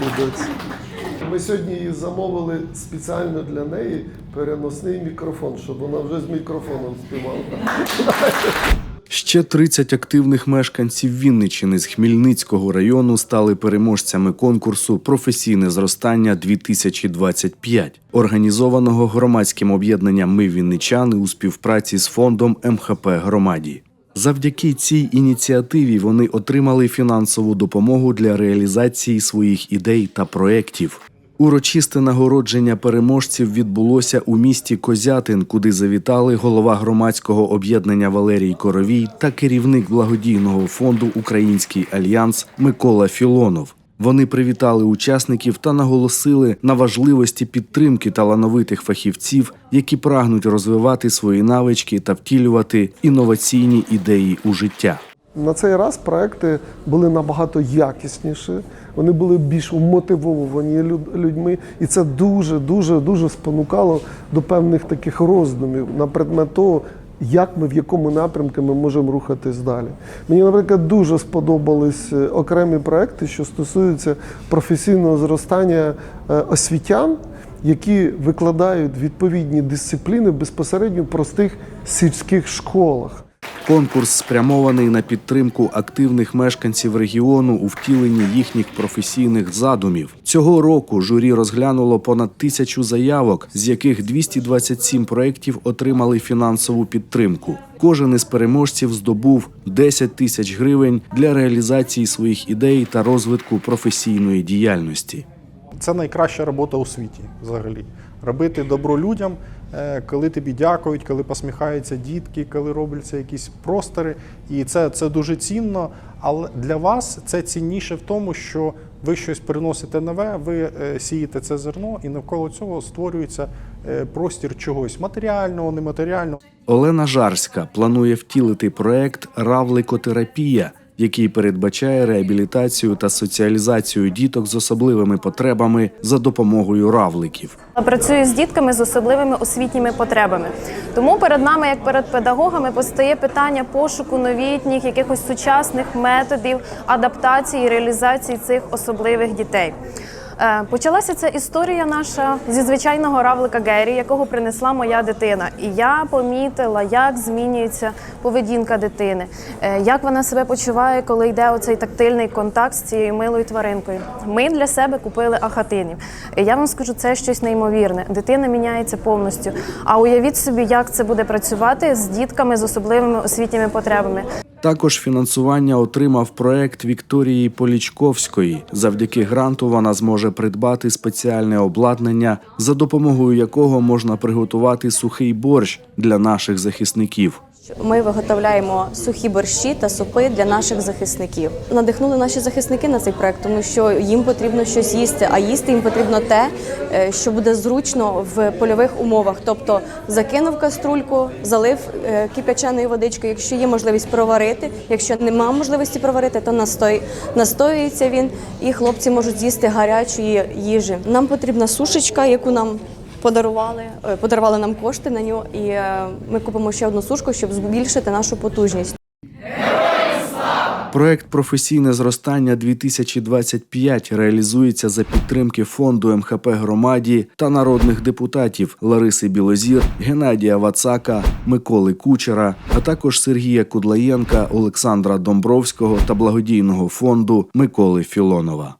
молодець. Ми сьогодні її замовили спеціально для неї переносний мікрофон, щоб вона вже з мікрофоном співала. Ще 30 активних мешканців Вінничини з Хмільницького району стали переможцями конкурсу Професійне зростання 2025, організованого громадським об'єднанням Ми Вінничани у співпраці з фондом МХП Громаді. Завдяки цій ініціативі вони отримали фінансову допомогу для реалізації своїх ідей та проєктів. Урочисте нагородження переможців відбулося у місті Козятин, куди завітали голова громадського об'єднання Валерій Коровій та керівник благодійного фонду Український альянс Микола Філонов. Вони привітали учасників та наголосили на важливості підтримки талановитих фахівців, які прагнуть розвивати свої навички та втілювати інноваційні ідеї у життя. На цей раз проекти були набагато якісніші, вони були більш мотивовані люд- людьми, і це дуже, дуже, дуже спонукало до певних таких роздумів на предмет того, як ми в якому напрямку ми можемо рухатись далі. Мені, наприклад, дуже сподобались е, окремі проекти, що стосуються професійного зростання е, освітян, які викладають відповідні дисципліни безпосередньо в простих сільських школах. Конкурс спрямований на підтримку активних мешканців регіону у втіленні їхніх професійних задумів. Цього року журі розглянуло понад тисячу заявок, з яких 227 проєктів отримали фінансову підтримку. Кожен із переможців здобув 10 тисяч гривень для реалізації своїх ідей та розвитку професійної діяльності. Це найкраща робота у світі взагалі. Робити добро людям, е, коли тобі дякують, коли посміхаються дітки, коли робляться якісь простори. І це, це дуже цінно. Але для вас це цінніше в тому, що ви щось приносите нове, ви е, сієте це зерно, і навколо цього створюється е, простір чогось матеріального, нематеріального. Олена Жарська планує втілити проект Равликотерапія, який передбачає реабілітацію та соціалізацію діток з особливими потребами за допомогою равликів. Працюю з дітками з особливими освітніми потребами. Тому перед нами, як перед педагогами, постає питання пошуку новітніх, якихось сучасних методів адаптації і реалізації цих особливих дітей. Е, Почалася ця історія наша зі звичайного равлика Гері, якого принесла моя дитина. І я помітила, як змінюється поведінка дитини, е, як вона себе почуває, коли йде оцей тактильний контакт з цією милою тваринкою. Ми для себе купили ахатинів. Я вам скажу, це щось неймовірне. Дитина міняється повністю. А уявіть собі, як це буде працювати з дітками з особливими освітніми потребами. Також фінансування отримав проект Вікторії Полічковської. Завдяки гранту вона зможе придбати спеціальне обладнання, за допомогою якого можна приготувати сухий борщ для наших захисників. Ми виготовляємо сухі борщі та супи для наших захисників. Надихнули наші захисники на цей проект, тому що їм потрібно щось їсти, а їсти їм потрібно те, е, що буде зручно в польових умовах. Тобто закинув каструльку, залив е, кип'яченою водичкою. Якщо є можливість проварити, якщо немає можливості проварити, то настой настоюється він, і хлопці можуть з'їсти гарячої їжі. Нам потрібна сушечка, яку нам подарували, е, подарували нам кошти на нього, і е, ми купимо ще одну сушку, щоб збільшити нашу потужність. Проект Професійне зростання 2025 реалізується за підтримки фонду МХП громаді та народних депутатів Лариси Білозір, Геннадія Вацака, Миколи Кучера, а також Сергія Кудлаєнка, Олександра Домбровського та благодійного фонду Миколи Філонова.